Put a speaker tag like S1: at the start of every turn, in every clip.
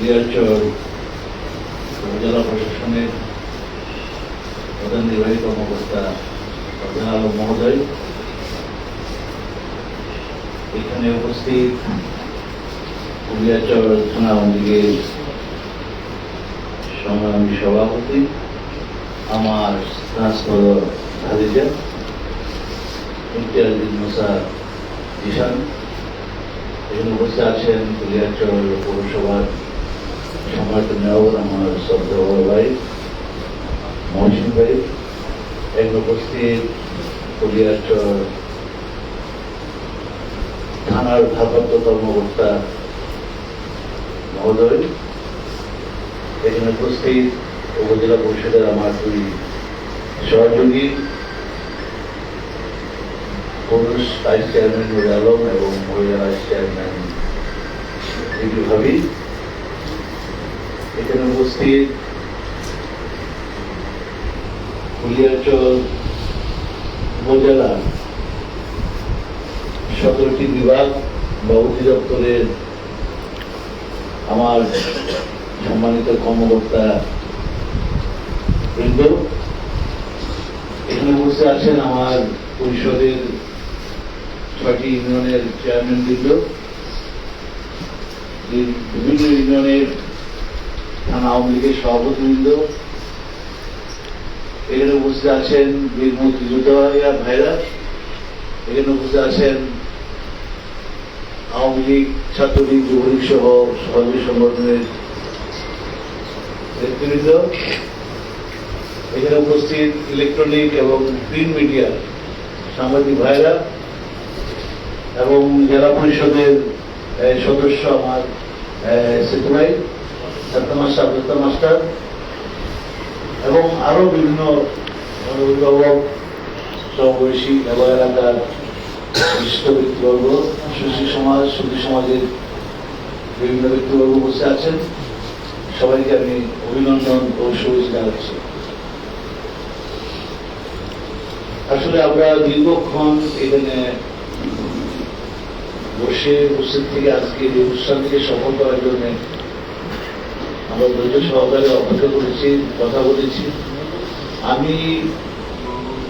S1: লিয়ারচর উপজেলা প্রশাসনের প্রধান নির্বাহী কর্মকর্তা প্রধান আলম মহোদয়। এখানে উপস্থিত কুলিয়াচর থানা আওয়ামী লীগের সংগ্রামী সভাপতি, আমার স্থানস্থল ভাদিজা ইমতিয়াজ মুসা জিশান। এখানে উপস্থিত আছেন কুলিয়াচর পৌরসভার সম্রাট মেয়র আমার শ্রদ্ধা ভাই মহসিন ভাই এখানে উপস্থিত কুলিয়াচর থানার ভারপ্রাপ্ত কর্মকর্তা মহোদয় এখানে উপস্থিত উপজেলা পরিষদের আমার দুই সহযোগী পুরুষ ভাইস চেয়ারম্যান নুর আলম এবং মহিলা ভাইস চেয়ারম্যান ভাবি এখানে উপস্থিত কুলিয়াচল উপজেলা সতেরোটি বিভাগ বা অধিদপ্তরের আমার সম্মানিত কর্মকর্তা বৃন্দ। এখানে বসে আছেন আমার পরিষদের ছয়টি ইউনিয়নের চেয়ারম্যান বৃন্দ। বিভিন্ন ইউনিয়নের থানা আওয়ামী লীগের সভাপতিবৃন্দ। এখানে উপস্থিত আছেন বীর মুক্তিযোদ্ধা ভাইরা। এখানে উপস্থিত আছেন আওয়ামী লীগ ছাত্রলীগ যুবলীগ সহ সহযোগী সংগঠনের নেতৃবৃন্দ। এখানে উপস্থিত ইলেকট্রনিক এবং প্রিন্ট মিডিয়া সাংবাদিক ভাইরা এবং জেলা পরিষদের সদস্য আমার সেতু ভাই ছাত্র মাস্টার এবং আরও বিভিন্ন অভিভাবক সমবয়সী এবং এলাকার বিশিষ্ট সুশী সমাজ, সুশী সমাজের বিভিন্ন ব্যক্তিবর্গ বসে আছেন। সবাইকে আমি অভিনন্দন ও শুভেচ্ছা জানাচ্ছি। আসলে আমরা দীর্ঘক্ষণ এখানে বসে, উপস্থিত থেকে আজকে এই অনুষ্ঠান থেকে সফল করার জন্য আমরা ধৈর্য সহকারে অপেক্ষা করেছি, কথা বলেছি। আমি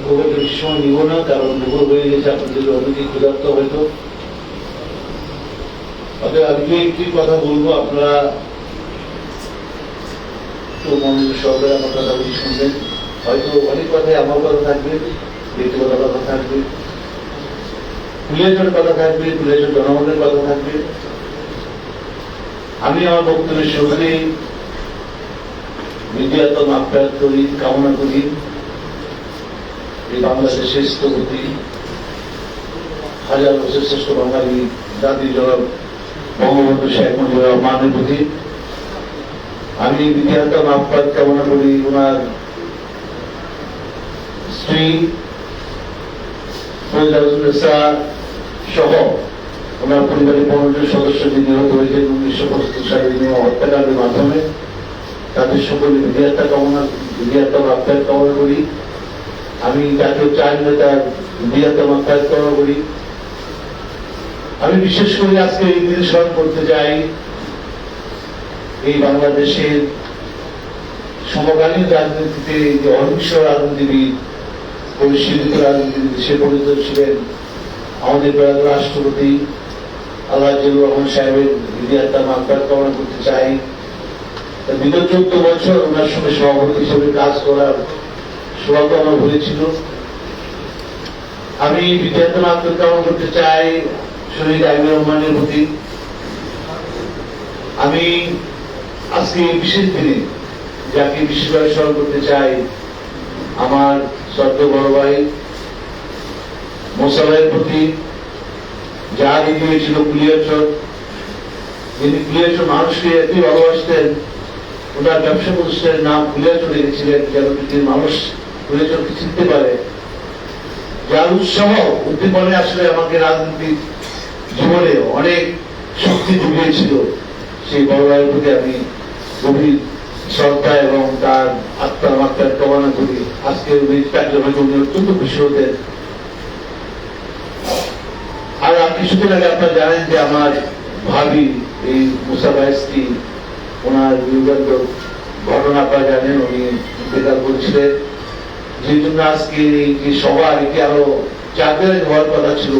S1: খুব একটা সময় নিব না, কারণ দুপুর হয়ে গেছে, আপনাদের অনেকেই ক্ষুধার্ত হয়তো। অতএব যে একটি কথা বলব, আপনারা তো মনোযোগ সহকারে আমার কথাগুলি শুনবেন। হয়তো অনেক কথাই আমার কথা থাকবে, ব্যক্তিগত কথা থাকবে কুলিয়াচর কথা থাকবে কুলিয়াচর জনগণের কথা থাকবে। আমি আমার বক্তব্যের শুরুতেই বিদ্যাতম আপ্যায়ত করি, কামনা করি। এই বাংলাদেশের স্থপতি হাজার বছর শ্রেষ্ঠ বাঙালি জাতির জনক বঙ্গবন্ধু শেখ মুজিবুর রহমানের প্রতি। আমি বিদ্যাতম আপ্যায়ত কামনা করি ওনার স্ত্রী সহ ওনার পরিবারের পনেরো সদস্য যে নিহত হয়েছেন উনিশশো পঁচাত্তর সালে হত্যাকাণ্ডের মাধ্যমে। তাদের সকলে বিধিয়াত্মা কামনা বিধিয়াত্মা আপ্যায়ত কামনা করি। আমি জাতীয় চার নেতার বিধিয়াত্মা আপ্যায়ত কামনা করি। আমি বিশেষ করে আজকে এই দিন স্মরণ করতে চাই, এই বাংলাদেশের সমকালীন রাজনীতিতে যে অহিংস রাজনীতিবিদ, পরিশীলিত রাজনীতিবিদ সে পরিচিত ছিলেন আমাদের প্রয়াত রাষ্ট্রপতি আল্লাহ রহমান সাহেবের বিধিয়াত্মা মাফার কামনা করতে চাই। বিগত চোদ্দ বছর ওনার সঙ্গে সভাপতি হিসেবে কাজ করার সৌভাগ্য আমার হয়েছিল আমি বিদ্যার্থী মাফার কামনা করতে চাই শহীদ আইনুর রহমানের প্রতি। আমি আজকে এই বিশেষ দিনে যাকে বিশেষভাবে স্মরণ করতে চাই আমার শ্রদ্ধ বড় ভাই মোসালের প্রতি যা দিদি হয়েছিল কুলিয়াচর যিনি কুলিয়াচর মানুষকে এতই ভালোবাসতেন ওনার ব্যবসা প্রতিষ্ঠানের নাম কুলিয়াচর রেখেছিলেন যেন পৃথিবীর মানুষ কুলিয়াচরকে চিনতে পারে। যার উৎসাহ উদ্দীপনে আসলে আমাকে রাজনীতিক জীবনে অনেক শক্তি জুগিয়েছিল। সেই বড় প্রতি আমি গভীর শ্রদ্ধা এবং তার আত্মার মাত্রার কামনা করি। আজকে উনি কার্যক্রমে উনি অত্যন্ত খুশি হতেন। আর কিছুদিন আগে আপনারা জানেন যে আমার ভাবি, এই মুসাফা স্ত্রী ওনার বিগত ঘটনা আপনারা জানেন, উনি ইন্তেকাল করেছিলেন যে জন্য আজকে যে সভা এটি আরও চাকরি হওয়ার কথা ছিল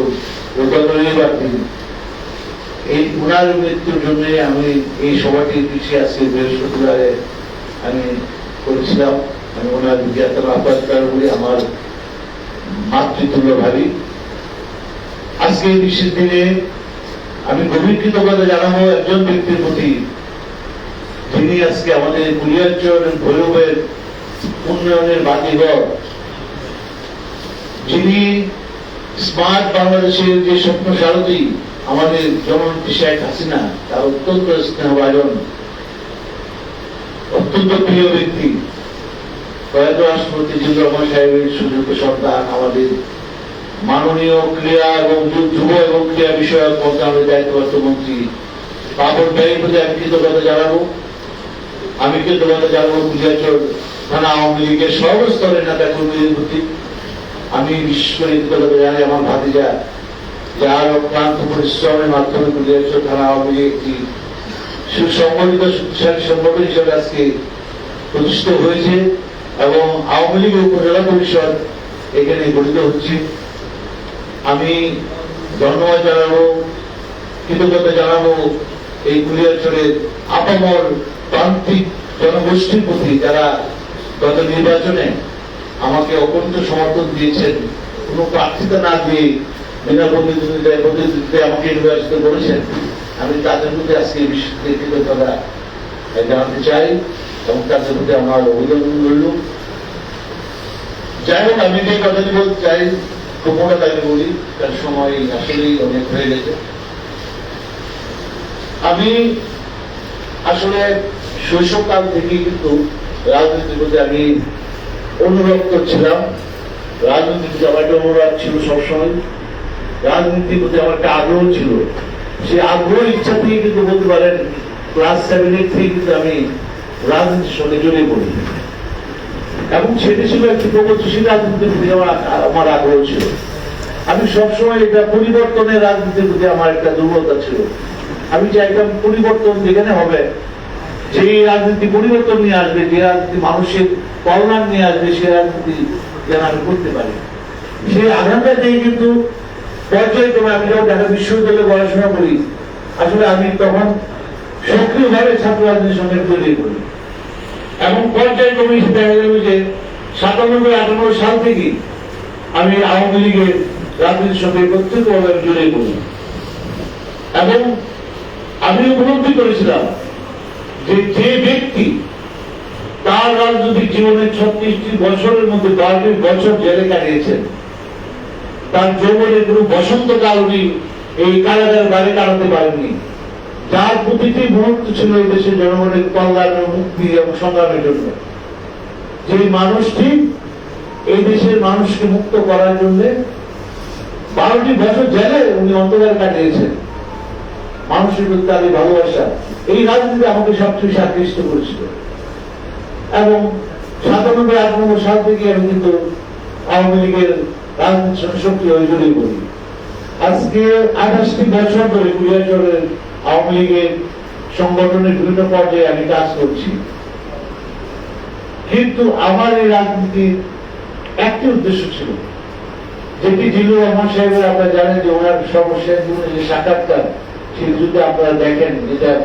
S1: এই উনার মৃত্যুর জন্য আমি এই সভাটি পিছিয়ে আজকে বৃহস্পতিবারে আমি করেছিলাম। আমি ওনার বিজ্ঞাপন আপাতকার বলে আমার মাতৃতুল্য ভাবি। আজকে এই বিশেষ দিনে আমি গভীর কৃতজ্ঞতা জানাব একজন ব্যক্তির প্রতি। যিনি আজকে আমাদের কুলিয়াচর ভৈরবের উন্নয়নের বাতিঘর যিনি স্মার্ট বাংলাদেশের যে স্বপ্ন সারথী আমাদের জননেত্রী শেখ হাসিনা, তার অত্যন্ত স্নেহভাজন অত্যন্ত প্রিয় ব্যক্তি। প্রয়াত রাষ্ট্রপতি জিল্লুর রহমান সাহেবের সুযোগ্য সন্তান আমাদের মাননীয় ক্রীড়া এবং যুব এবং ক্রীড়া বিষয়ক মন্ত্রণালয়ের দায়িত্বপ্রাপ্ত মন্ত্রী। পাপন ভাইয়ের প্রতি আমি কৃতজ্ঞতা জানাব। আমি কৃতজ্ঞতা জানাব কুলিয়াচর থানা আওয়ামী লীগের সর্বস্তরের নেতা কর্মীদের প্রতি আমি বিশেষ করে জানাই আমার ভাতিজা, যার অক্লান্ত পরিশ্রমের মাধ্যমে কুলিয়াচর থানা আওয়ামী লীগ একটি সুসংগঠিত শক্তিশালী সংগঠন হিসেবে আজকে প্রতিষ্ঠিত হয়েছে এবং আওয়ামী লীগের উপজেলা পরিষদ এখানে গঠিত হচ্ছে। আমি ধন্যবাদ জানাব, কৃতজ্ঞতা জানাব এই কুলিয়াচরের আপামর প্রান্তিক জনগোষ্ঠীর প্রতি যারা গত নির্বাচনে আমাকে অকুণ্ঠ সমর্থন দিয়েছেন, কোনো প্রার্থিতা না দিয়ে বিনা প্রতিদ্বন্দ্বিতায় প্রতিদ্বন্দ্বিতায় আমাকে নির্বাচিত করেছেন, আমি তাদের প্রতি আজকে বিশেষ করে কৃতজ্ঞতা জানাতে চাই এবং তাদের প্রতি আমার অভিনন্দন রইল। যাই হোক, আমি যে কথাটি বলতে চাই মোটা দাবি বলি, তার সময় আসলেই অনেক হয়ে গেছে। আমি আসলে শৈশবকাল থেকে কিন্তু রাজনীতির প্রতি আমি অনুরক্ত ছিলাম। রাজনীতির প্রতি আমার একটা অনুরাগ ছিল সবসময়। রাজনীতির প্রতি আমার একটা আগ্রহ ছিল। সেই আগ্রহ ইচ্ছা থেকে কিন্তু বলতে পারেন ক্লাস সেভেন এইট থেকে কিন্তু আমি রাজনীতির সঙ্গে জড়িয়ে পড়ি। এবং সেটি ছিল একটি প্রগতিশীল রাজনীতির প্রতি আমার আমার আগ্রহ ছিল। আমি সবসময় এটা পরিবর্তনের রাজনীতির প্রতি আমার একটা দুর্বলতা ছিল। আমি চাইতাম পরিবর্তন যেখানে হবে যেই রাজনীতি পরিবর্তন নিয়ে আসবে, যে রাজনীতি মানুষের কল্যাণ নিয়ে আসবে, সে রাজনীতি যেন আমি করতে পারি। সেই আঘাতটা দিয়ে কিন্তু পর্যায়ক্রমে আমি যখন ঢাকা বিশ্ববিদ্যালয়ে পড়াশোনা করি, আসলে আমি তখন সক্রিয়ভাবে ছাত্র রাজনীতির সঙ্গে জড়িয়ে পড়ি। এবং পর্যায়ক্রমে এসে দেখা গেল যে সাতানব্বই আটানব্বই সাল থেকে আমি আওয়ামী লীগের রাজনীতির সঙ্গে প্রত্যেকভাবে আমি জড়িয়ে পড়ি। এবং আমি উপলব্ধি করেছিলাম যে যে ব্যক্তি তার রাজনৈতিক জীবনে ছত্রিশটি বছরের মধ্যে বারোটি বছর জেলে কাটিয়েছেন, তার যৌবনে কোনো বসন্তকাল উনি এই কারাগার বাইরে কাটাতে পারেননি। যার প্রতিটি মুহূর্ত ছিল এই দেশের জনগণের কল্যাণ মুক্তি এবং সংগ্রামের জন্য। যে মানুষটি এই দেশের মানুষকে মুক্ত করার জন্য বারোটি বছর জেলে উনি অন্তকার কাটিয়েছেন। মানুষের প্রতি এই ভালোবাসা, এই রাজনীতি আমাকে সবচেয়ে আকৃষ্ট করেছিল। এবং সাতানব্বই আটানব্বই সাল থেকে আমি কিন্তু আওয়ামী লীগের সঙ্গে সক্রিয় হয়ে জড়িয়ে পড়ি আজকে আঠাশটি বছর ধরে কুড়িয়াচরের আওয়ামী লীগের সংগঠনের বিভিন্ন পর্যায়ে আমি কাজ করছি। কিন্তু আমার এই রাজনীতির একটি উদ্দেশ্য ছিল, যেটি জিল্লুর রহমান সাহেবের আপনারা জানেন যে ওনার সর্বশেষ জীবনে যে সাক্ষাৎকার যদি আপনারা দেখেন, যেটা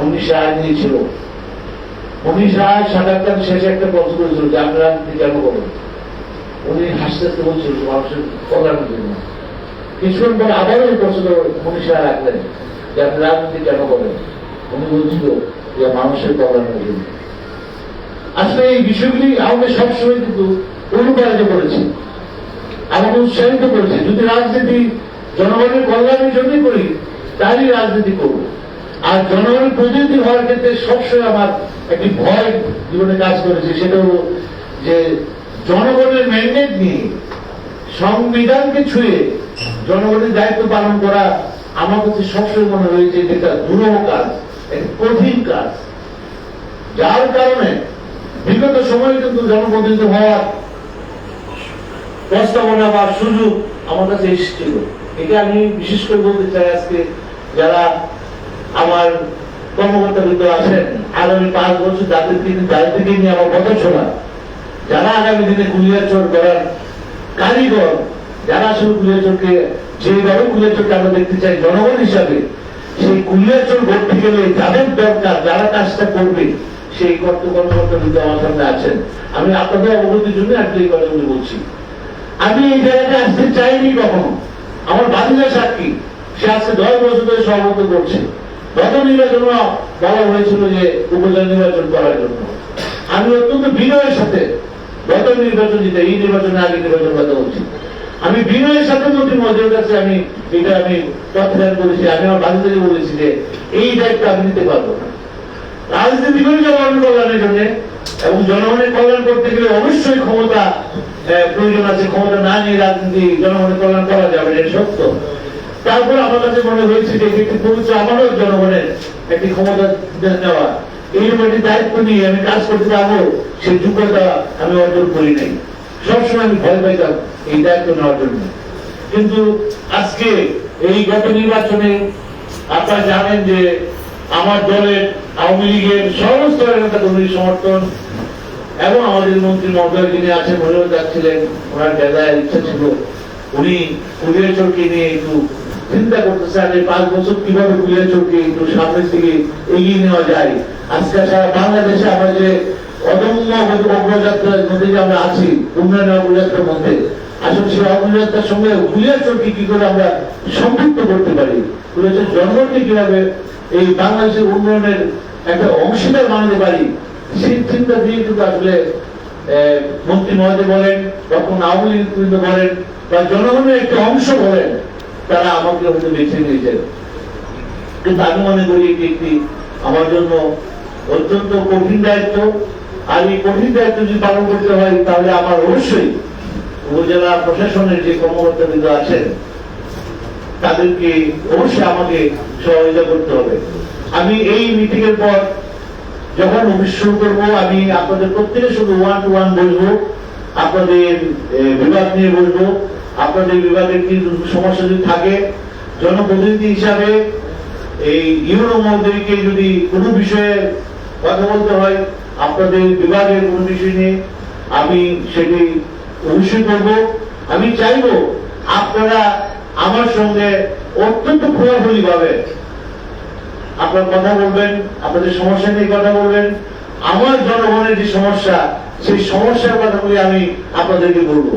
S1: রায় সাক্ষাৎকার শেষে একটা করেছিল যে রাজনীতি কেন করেন উনি হাসতে বলছিল মানুষের কল্যাণের জন্য। কিছুক্ষণ পরে আবারও এই প্রশ্ন রায় রাখলেন যে আপনি রাজনীতি কেন করেন উনি বলছিল যে মানুষের কল্যাণের জন্য। আসলে এই বিষয়গুলি আমাকে সবসময় কিন্তু অনুপ্রাণিত করেছে। আমাকে উৎসাহিত করেছে। যদি রাজনীতি জনগণের কল্যাণের জন্যই করি তাহলেই রাজনীতি করব। আর জনগণের প্রতিনিধি হওয়ার ক্ষেত্রে সবসময় আমার একটি ভয় জীবনে কাজ করেছে, সেটা হলো যে জনগণের ম্যান্ডেট নিয়ে সংবিধানকে ছুঁয়ে জনগণের দায়িত্ব পালন করা আমার কাছে সবসময় মনে হয়েছে এটা দুরূহ কাজ একটা কঠিন কাজ। যার কারণে বিগত সময়ে কিন্তু জনপ্রতিনিধি হওয়ার প্রস্তাবনা বা সুযোগ আমার কাছে এসেছিল। এটা আমি বিশেষ করে বলতে চাই আজকে যারা আমার কর্মকর্তা কিন্তু আছেন, আগামী পাঁচ বছর তাদের থেকে তাদের থেকে নিয়ে আমার কথা শোনা। যারা আগামী দিনে কুলিয়াচর করার কারিগর, যারা আসলে কুলিয়াচরকে যেভাবে কুলিয়াচরকে আমরা দেখতে চাই, জনগণ হিসাবে, সেই কুলিয়াচর গড়তে গেলে যাদের দরকার, যারা কাজটা করবে, সেই কর্ত কর্মকর্তা কিন্তু আমার সামনে আছেন। আমি আপনাদের অবগতির জন্য আজকে এই কথাগুলি বলছি। আমি এই জায়গাতে আসতে চাইনি কখনো। আমার বাতিজা সাক্ষী। সে আজকে দশ বছর ধরে সভাপতি করছে। গত নির্বাচন বলা হয়েছিল যে উপজেলা নির্বাচন করার জন্য। আমি অত্যন্ত বিনয়ের সাথে গত নির্বাচন দিতে এই নির্বাচনে আগে নির্বাচন কথা বলছি। আমি বিনয়ের সাথে মন্ত্রী মহোদয়ের কাছে আমি, এটা আমি প্রত্যাহার করেছি, আমি আমার বাড়িতে বলেছি যে এই দায়িত্ব আমি নিতে পারব না। রাজনীতি করে জনগণের কল্যাণের জন্য এবং জনগণের কল্যাণ করতে গেলে অবশ্যই ক্ষমতা প্রয়োজন আছে। ক্ষমতা না নিয়ে রাজনীতি জনগণের কল্যাণ করা যাবে এটা সত্য। তারপর আমার কাছে মনে হয়েছে যে একটি পবিত্র আমারও জনগণের একটি ক্ষমতা নেওয়া এইরকম একটি দায়িত্ব নিয়ে আমি কাজ করতে পারব সেই যোগ্যতা আমি অর্জন করি নাই। সবসময় আমি ভয় পাইতাম এই দায়িত্ব নেওয়ার জন্য। কিন্তু আজকে এই গত নির্বাচনে আপনারা জানেন যে আমার দলের আওয়ামী লীগের সর্বস্তরের নেতা কর্মীর সমর্থন এবং আমাদের মন্ত্রী মহোদয় যিনি আছেন মহিলা যাচ্ছিলেন। ওনার বেলায় ইচ্ছা ছিল। উনি কুলিয়াচরকে নিয়ে একটু চিন্তা করতেছে এই পাঁচ বছর কীভাবে কুলিয়াচরকে একটু সামনের দিকে এগিয়ে নেওয়া যায়? আজকে সারা বাংলাদেশে আমরা যে অদম্য অগ্রযাত্রার মধ্যে যে আমরা আছি, উন্নয়ন অগ্রযাত্রার মধ্যে, আসলে সেই অগ্রযাত্রার সঙ্গে কুলিয়াচরকে কি করে আমরা সম্পৃক্ত করতে পারি? কুলিয়াচর জনগণকে কীভাবে এই বাংলাদেশের উন্নয়নের একটা অংশীদার বানাতে পারি? সেই চিন্তা দিয়ে কিন্তু আসলে মন্ত্রী মহোদয় বলেন তখন আওয়ামী লীগ বলেন, বা জনগণের একটা অংশ বলেন তারা আমাকে হয়তো বেছে নিয়েছেন কিন্তু আমি মনে করি এটি একটি আমার জন্য অত্যন্ত কঠিন দায়িত্ব। আর এই কঠিন দায়িত্ব যদি পালন করতে হয়, তাহলে আমার অবশ্যই উপজেলা প্রশাসনের যে কর্মকর্তা বিন্দু আছেন তাদেরকে অবশ্যই আমাকে সহযোগিতা করতে হবে। আমি এই মিটিং এর পর যখন অফিস শুরু করব, আমি আপনাদের প্রত্যেকের সঙ্গে ওয়ান টু ওয়ান বসবো আপনাদের বিভাগ নিয়ে বসবো আপনাদের বিভাগের কি সমস্যা যদি থাকে, জনপ্রতিনিধি হিসাবে এই ইউরো মহোদয়কে যদি কোনো বিষয়ে কথা বলতে হয়, আপনাদের বিভাগের কোনো বিষয় নিয়ে আমি সেটি অবশ্যই করব আমি চাইব আপনারা আমার সঙ্গে অত্যন্ত খোলাখুলি ভাবে আপনার কথা বলবেন, আপনাদের সমস্যা নিয়ে কথা বলবেন, আমার জনগণের যে সমস্যা, সেই সমস্যার কথাগুলি আমি আপনাদেরকে বলব।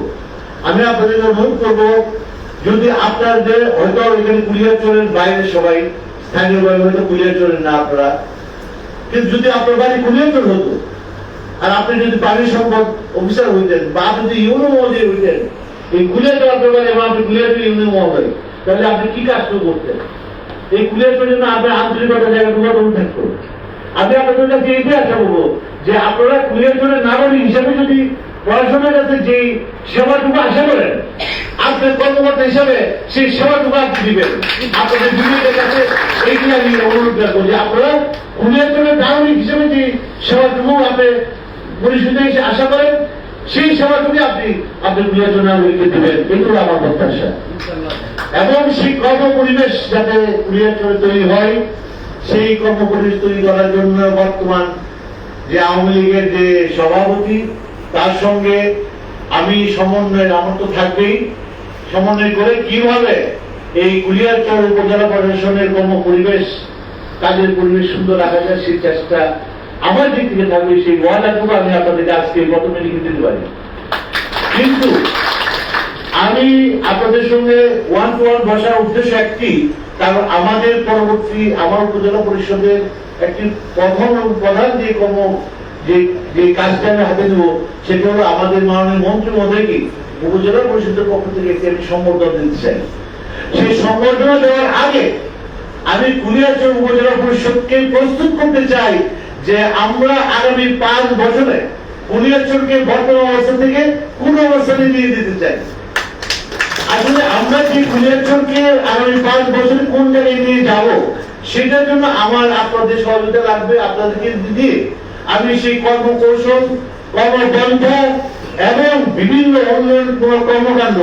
S1: আমি আপনাদেরকে অনুরোধ করব, যদি আপনাদের হয়তো এখানে কুলিয়ারচরের বাইরে সবাই, স্থানীয় ভাবে হয়তো কুলিয়ারচরের না আপনারা। কিন্তু যদি আপনার বাড়ি কুলিয়ারচর হতো, আর আপনি যদি পানি সম্পদ অফিসার হইতেন, বা আপনি যদি ইউনো মহোদয় হইতেন, এই কুলিয়ারচর আপনার বাড়ি এবং আপনি কুলিয়ারচর ইউনো মহোদয়, তাহলে আপনি কি কাজ করতেন? এই কুলিয়ারচর জন্য আপনার আন্তরিকতা জায়গাটা কতক্ষণ থাকতো আমি আপনাদের কাছে এটাই আশা করব, যে আপনারা কুলিয়ারচরের নাগরিক হিসাবে যদি পড়াশোনার কাছে যে সেবাটুকু আশা করেন আপনার কর্মকর্তা হিসাবে সেই সেবাটুকু আপনি দিবেন? আপনাদের দুজনের কাছে এইটি আমি অনুরোধ যে আপনারা কুলিয়ারচরের নাগরিক হিসেবে যে সেবাটুকু আপনি পরিষদে এসে আশা করেন, সেই সেবাটুকু আপনি আপনার কুলিয়ারচর নাগরিককে দেবেন। এগুলো আমার প্রত্যাশা। এবং সেই কর্ম পরিবেশ যাতে কুলিয়ারচরে তৈরি হয়, সেই কর্ম পরিবেশ তৈরি করার জন্য বর্তমান যে আওয়ামী লীগের যে সভাপতি তার সঙ্গে আমি সমন্বয় আমার তো থাকবেই। সমন্বয় করে কীভাবে এই কুলিয়ারচর উপজেলা প্রশাসনের কর্ম পরিবেশ কাজের পরিবেশ সুন্দর রাখা যায় সেই চেষ্টা আমার দিক থেকে থাকবে, সেই ওয়াদাটুকু আমি আপনাদেরকে আজকে প্রথমে লিখে দিতে পারি। কিন্তু আমি আপনাদের সঙ্গে ওয়ান টু ওয়ান বসার উদ্দেশ্য একটি, কারণ আমাদের পরবর্তী, আমার উপজেলা পরিষদের একটি এবং প্রধান যে কর্ম যে কাজটা আমি হাতে দেব সেটা হলো আমাদের মাননীয় মন্ত্রী মহোদয়কে উপজেলা পরিষদের পক্ষ থেকে একটি সম্বর্ধনা দিতে চাই। সেই সম্বর্ধনা দেওয়ার আগে আমি কুলিয়াচর উপজেলা পরিষদকে প্রস্তুত করতে চাই যে আমরা আগামী পাঁচ বছরে কুলিয়াচরকে বর্তমান অবস্থা থেকে কোন অবস্থানে নিয়ে দিতে চাই। আসলে আমরা যে কুলিয়াচরকে আগামী পাঁচ বছরে কোন জায়গায় নিয়ে যাব, সেটার জন্য আমার আপনাদের সহযোগিতা লাগবে, আপনাদেরকে দিয়ে আমি সেই কর্মকৌশল কর্মগ্রন্থ এবং বিভিন্ন উন্নয়ন কর্মকাণ্ড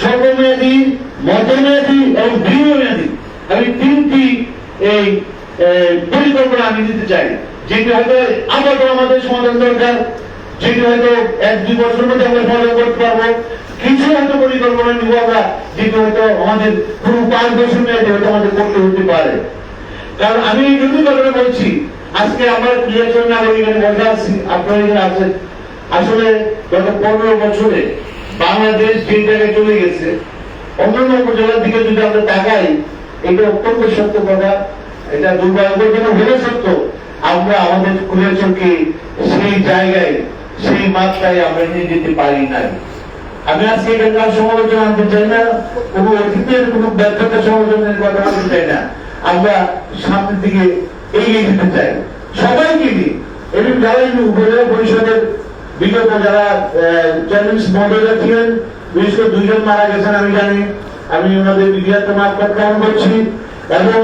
S1: স্বল্পমেয়াদী মধ্যমেয়াদী এবং দীর্ঘমেয়াদী আমি তিনটি এই পরিকল্পনা আমি দিতে চাই, যেটি হয়তো আপাতত আমাদের সমাধান দরকার, যেটি হয়তো এক দুই বছরের মধ্যে আমরা সমাধান করতে পারব। কিছু হয়তো পরিকল্পনা নিব আমরা, যেটি হয়তো আমাদের পুরো পাঁচ বছর মেয়াদে হয়তো আমাদের করতে হতে পারে। কারণ আমি এই জন্য কারণে বলছি। আজকে আমার প্রিয়জন নাগরিক এখানে বসে আছি, আপনারা এখানে আছেন। আসলে গত পনেরো বছরে বাংলাদেশ যে জায়গায় চলে গেছে, অন্যান্য উপজেলার দিকে যদি আমরা তাকাই, এটা অত্যন্ত সত্য কথা। এটা দুর্ভাগ্যজনক হলে সত্য। আমরা আমাদের কুলেচরকে সেই জায়গায়, সেই মাত্রায় আমরা নিয়ে যেতে পারি নাই। আমি আজকে এখানকার সমালোচনা আনতে চাই না, কোনো অতীতের কোনো ব্যর্থতা সমালোচনার কথা বলতে চাই না। আমরা সামনের দিকে এগিয়ে যেতে চাই। সবাইকে নিয়ে এবং যারা উপজেলা পরিষদের বিগত যারা চ্যালেঞ্জ মডেলার ছিলেন, বিশেষ করে দুইজন মারা গেছেন, আমি জানি। আমি ওনাদের বিদ্যার্থ মাঠ প্রত্যাহার করছি এবং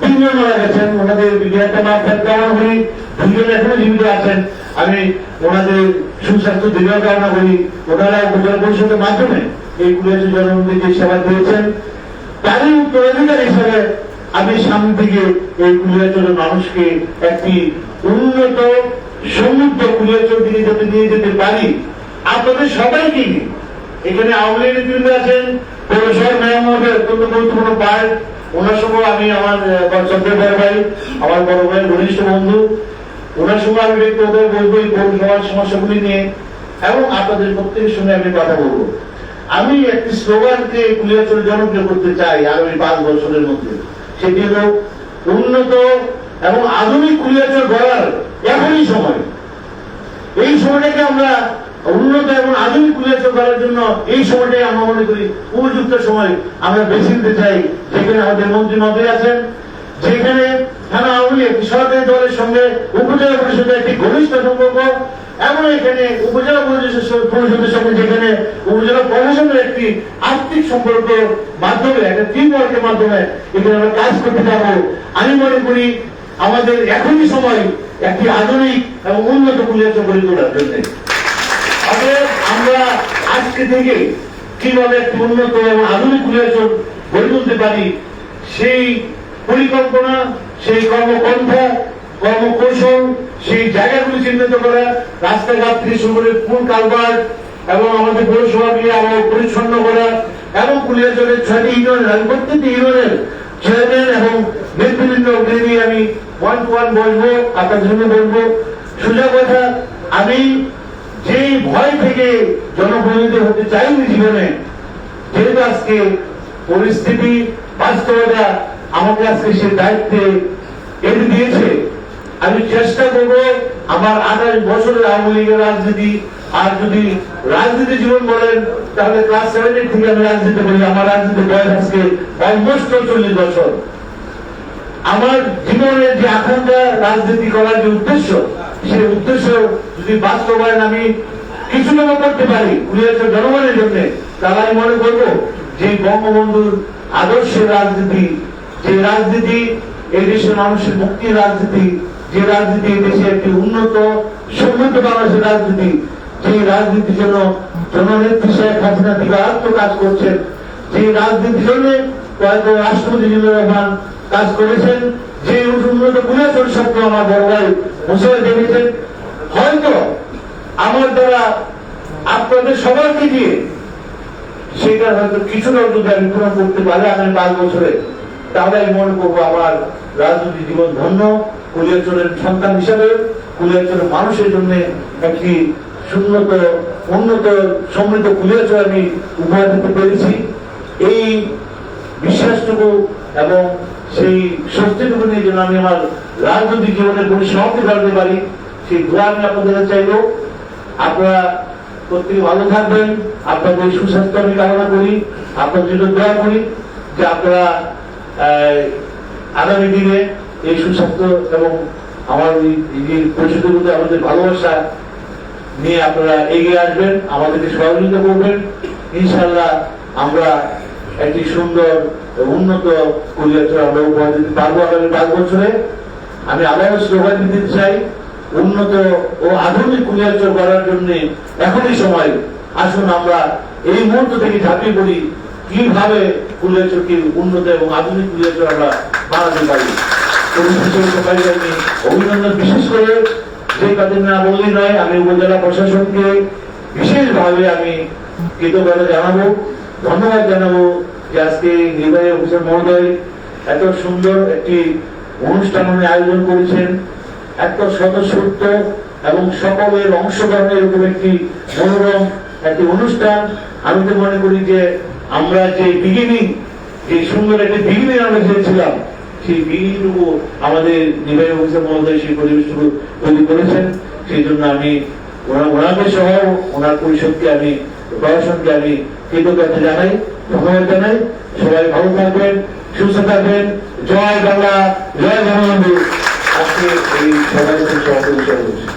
S1: তিনজন মারা গেছেন, ওনাদের বিদ্যার্থ মাঠ প্রত্যাহার করি। দুজন এখনও জীবিত আছেন। আমি ওনাদের সুস্বাস্থ্য দীর্ঘ কামনা করি। ওনারা উপজেলা পরিষদের মাধ্যমে এই কুলিয়াচি জনগণকে যে সেবা দিয়েছেন। তারই উত্তরাধিকার হিসেবে আমি সামনে থেকে এই কুলিয়াচলের মানুষকে একটি উন্নত সমৃদ্ধ কুলিয়াচল দিকে যাতে নিয়ে যেতে পারি। আপনাদের সবাইকে এখানে আওয়ামী নেতৃত্বে আছেন পৌরসভার মেয়র অত্যন্ত গুরুত্বপূর্ণ পার্ট। ওনার সঙ্গে আমি আমার চন্দ্রের বড় ভাই, আমার বড় ভাই, ঘনিষ্ঠ বন্ধু। ওনার সঙ্গে আমি ব্যক্তিগত বলব, এই পৌরসভার সমস্যাগুলি নিয়ে। এবং আপনাদের প্রত্যেকের সঙ্গে আমি কথা বলব। আমি একটি স্লোগানকে কুলিয়াচল জনপ্রিয় করতে চাই, আগামী পাঁচ বছরের মধ্যে। সেটি উন্নত এবং আধুনিক গড়ার এখনই সময়। এই সময়টাকে আমরা উন্নত এবং আধুনিক করার জন্য এই সময়টাই আমরা মনে করি উপযুক্ত সময়। আমরা বেছে নিতে চাই যেখানে আমাদের মন্ত্রী মহোদয় আছেন, যেখানে থানা আওয়ামী লীগ সরকারি দলের সঙ্গে উপজেলা পরিষদের একটি ঘনিষ্ঠ সম্পর্ক এবং এখানে উপজেলা পরিষদের সঙ্গে যেখানে উপজেলা প্রশাসনের একটি আর্থিক সম্পর্ক মাধ্যমে, একটা টিম ওয়ার্কের মাধ্যমে এখানে আমরা কাজ করতে পারব। আমি মনে করি আমাদের এখনই সময় একটি আধুনিক এবং উন্নত কুলিয়াচল গড়ে তোলার জন্য। আমরা আজকে থেকে কীভাবে একটি উন্নত এবং আধুনিক কুলিয়াচল গড়ে তুলতে পারি, সেই পরিকল্পনা, সেই কর্মপন্থা কর্মকৌশল সেই জায়গাগুলি চিহ্নিত করা রাস্তাঘাট থেকে শুরু করে ফুল কালভার্ট এবং আমাদের পৌরসভাকে আরও পরিচ্ছন্ন করা এবং কুলিয়াচলের ছয়টি ইউনিয়নের আমি প্রত্যেকটি ইউনিয়নের চেয়ারম্যান এবং নেতৃবৃন্দ নিয়ে আমি ওয়ান টু ওয়ান বলব আপনাদের জন্য বলব সোজা কথা, আমি যেই ভয় থেকে জনপ্রতিনিধি হতে চাইনি জীবনে, যেহেতু আজকে পরিস্থিতি বাস্তবতা আমাকে আজকে সে দায়িত্বে এনে দিয়েছে। আমি চেষ্টা করব আমার আঠাশ বছরের আওয়ামী লীগের রাজনীতি, আর যদি রাজনীতি জীবন বলেন, তাহলে ক্লাস সেভেন থেকে আমি রাজনীতি করি। আমার রাজনীতি বয়স আজকে অলমোস্ট চল্লিশ বছর। আমার জীবনের যে আকাঙ্ক্ষা রাজনীতি করার যে উদ্দেশ্য সেই উদ্দেশ্য যদি বাস্তবায়ন আমি কিছু না করতে পারি কুড়িয়াছে জনগণের জন্য, তাহলে আমি মনে করব যে বঙ্গবন্ধুর আদর্শের রাজনীতি, যে রাজনীতি এই দেশের মানুষের মুক্তির রাজনীতি যে রাজনীতি দেশে একটি উন্নত, সমৃদ্ধ বাংলাদেশের রাজনীতি যে রাজনীতির জন্য জননেত্রী শেখ হাসিনা দিবারাত্ম কাজ করছেন যে রাজনীতির জন্য হয়তো রাষ্ট্রপতি জিল্লুর রহমান কাজ করেছেন যে উন্নত গুণাচর স্বপ্ন আমার বড় ভাই মুসলে দেখেছেন হয়তো আমার দ্বারা আপনাদের সবাইকে দিয়ে সেটা হয়তো কিছুটা যদি আমি পূরণ করতে পারি আগামী পাঁচ বছরে। তাহলে আমি মনে করব আমার রাজনৈতিক জীবন ধন্য। কুলিয়াচলের সন্তান হিসাবে কুলিয়াচলের মানুষের জন্য একটি সুন্নত, উন্নত, সমৃদ্ধ কুলিয়াচল আমি উপহার দিতে পেরেছি। এই বিশ্বাসটুকু এবং সেই শক্তিটুকু নিয়ে যেন আমি আমার রাজনৈতিক জীবনের পরিসমাপ্তি করতে পারি, সেই দোয়া আমি আপনাদের চাইব। আপনারা প্রত্যেকে ভালো থাকবেন, আপনাদের সুস্বাস্থ্য আমি কামনা করি, আপনাদের জন্য দোয়া করি যে আপনারা আগামী দিনে এই সুস্বাস্থ্য এবং আমার এই- মধ্যে আমাদের ভালোবাসা নিয়ে আপনারা এগিয়ে আসবেন, আমাদেরকে সহযোগিতা করবেন। ইনশাল্লাহ আমরা একটি সুন্দর, উন্নত কুলিয়াচর আমরা উপহার দিতে পারব আগামী পাঁচ বছরে। আমি আবারও স্লোগান দিতে চাই, উন্নত ও আধুনিক কুলিয়াচর করার জন্য এখনই সময়। আসুন আমরা এই মুহূর্ত থেকে ঝাঁপিয়ে পড়ি, কীভাবে কুলিয়াচরকে উন্নত এবং আধুনিক কুলিয়াচর আমরা বানাতে পারি। আমি অভিনন্দন বিশেষ করে যে কাজের না বললেই নয়, আমি উপজেলা প্রশাসনকে বিশেষভাবে আমি কৃতজ্ঞতা জানাব, ধন্যবাদ জানাব যে আজকে নির্বাহী অফিসার মহোদয় এত সুন্দর একটি অনুষ্ঠান উনি আয়োজন করেছেন। এত সদস্যত্ব এবং সকলের অংশগ্রহণের এরকম একটি মনোরম একটি অনুষ্ঠান। আমি তো মনে করি যে আমরা যে বিগিনিং যে সুন্দর একটি বিগিনিং আমরা চেয়েছিলাম সেই মিলটুকু আমাদের নির্বাহী অফিসার মহোদয় সেই পরিবেশটুকু তৈরি করেছেন। সেই জন্য আমি ওনাকে সহ ওনার পরিষদকে আমি, প্রশাসনকে আমি কৃতজ্ঞতা জানাই, ধন্যবাদ জানাই। সবাই ভালো থাকবেন, সুস্থ থাকবেন। জয় বাংলা, জয় বঙ্গবন্ধু। আজকে এই সভাপতি হিসেবে বলছি